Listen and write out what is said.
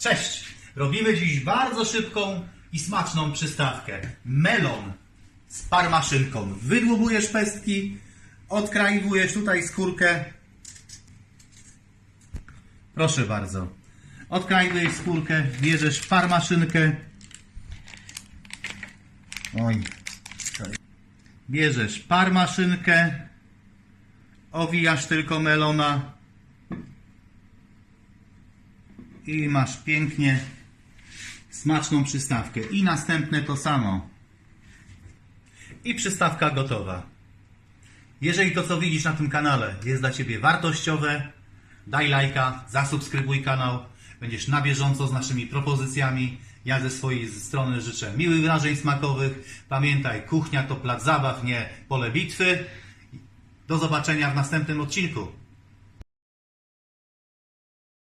Cześć! Robimy dziś bardzo szybką i smaczną przystawkę. Melon z parmaszynką. Wydłubujesz pestki, odkraiwujesz tutaj skórkę. Proszę bardzo. Odkraiwujesz skórkę, bierzesz parmaszynkę. Oj. Bierzesz parmaszynkę, owijasz tylko melona i masz pięknie smaczną przystawkę. I następne to samo. I przystawka gotowa. Jeżeli to, co widzisz na tym kanale jest dla Ciebie wartościowe, daj lajka, zasubskrybuj kanał. Będziesz na bieżąco z naszymi propozycjami. Ja ze swojej strony życzę miłych wrażeń smakowych. Pamiętaj, kuchnia to plac zabaw, nie pole bitwy. Do zobaczenia w następnym odcinku.